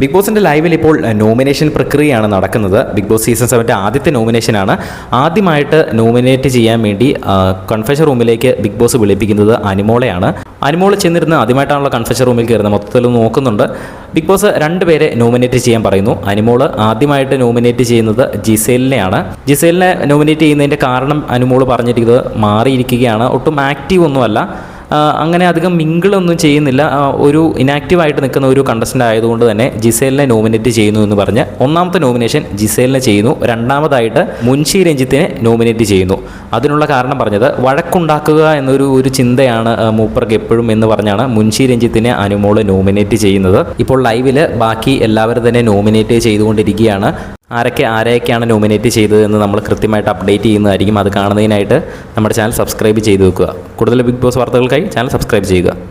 Big ബോസിന്റെ ലൈവിൽ ഇപ്പോൾ നോമിനേഷൻ പ്രക്രിയയാണ് നടക്കുന്നത്. ബിഗ് ബോസ് സീസൺ സെവന്റെ ആദ്യത്തെ നോമിനേഷനാണ്. ആദ്യമായിട്ട് നോമിനേറ്റ് ചെയ്യാൻ വേണ്ടി കൺഫെഷൻ റൂമിലേക്ക് ബിഗ് ബോസ് വിളിപ്പിക്കുന്നത് അനിമോളെയാണ്. അനിമോൾ ചെന്നിരുന്ന് ആദ്യമായിട്ടാണല്ലോ കൺഫെഷൻ റൂമിൽ കയറുന്നത്. മൊത്തത്തിൽ നോക്കുന്നുണ്ട്. ബിഗ് ബോസ് രണ്ട് പേരെ നോമിനേറ്റ് ചെയ്യാൻ പറയുന്നു. അനിമോൾ ആദ്യമായിട്ട് നോമിനേറ്റ് ചെയ്യുന്നത് ജിസേലിനെയാണ്. ജിസേലിനെ നോമിനേറ്റ് ചെയ്യുന്നതിന്റെ കാരണം അനിമോൾ പറഞ്ഞിരിക്കുന്നത് മാറിയിരിക്കുകയാണ്. ഒട്ടും ആക്റ്റീവ് ഒന്നുമല്ല. അങ്ങനെ അധികം മിങ്കിളൊന്നും ചെയ്യുന്നില്ല. ഒരു ഇനാക്റ്റീവായിട്ട് നിൽക്കുന്ന ഒരു കണ്ടസ്റ്റന്റ് ആയതുകൊണ്ട് തന്നെ ജിസേലിനെ നോമിനേറ്റ് ചെയ്യുന്നു എന്ന് പറഞ്ഞ് ഒന്നാമത്തെ നോമിനേഷൻ ജിസേലിനെ ചെയ്യുന്നു. രണ്ടാമതായിട്ട് മുൻഷി രഞ്ജിത്തിനെ നോമിനേറ്റ് ചെയ്യുന്നു. അതിനുള്ള കാരണം പറഞ്ഞത് വഴക്കുണ്ടാക്കുക എന്നൊരു ഒരു ചിന്തയാണ് മൂപ്പർക്ക് എപ്പോഴും എന്ന് പറഞ്ഞാണ് മുൻഷി രഞ്ജിത്തിനെ അനുമോൾ നോമിനേറ്റ് ചെയ്യുന്നത്. ഇപ്പോൾ ലൈവിൽ ബാക്കി എല്ലാവരും തന്നെ നോമിനേറ്റ് ചെയ്തുകൊണ്ടിരിക്കുകയാണ്. ആരൊക്കെ ആരെയൊക്കെയാണ് നോമിനേറ്റ് ചെയ്തത് എന്ന് നമ്മൾ കൃത്യമായിട്ട് അപ്ഡേറ്റ് ചെയ്യുന്നതായിരിക്കും. അത് കാണുന്നതിനായിട്ട് നമ്മുടെ ചാനൽ സബ്സ്ക്രൈബ് ചെയ്ത് വെക്കുക. കൂടുതൽ ബിഗ് ബോസ് വാർത്തകൾക്കായി ചാനൽ സബ്സ്ക്രൈബ് ചെയ്യുക.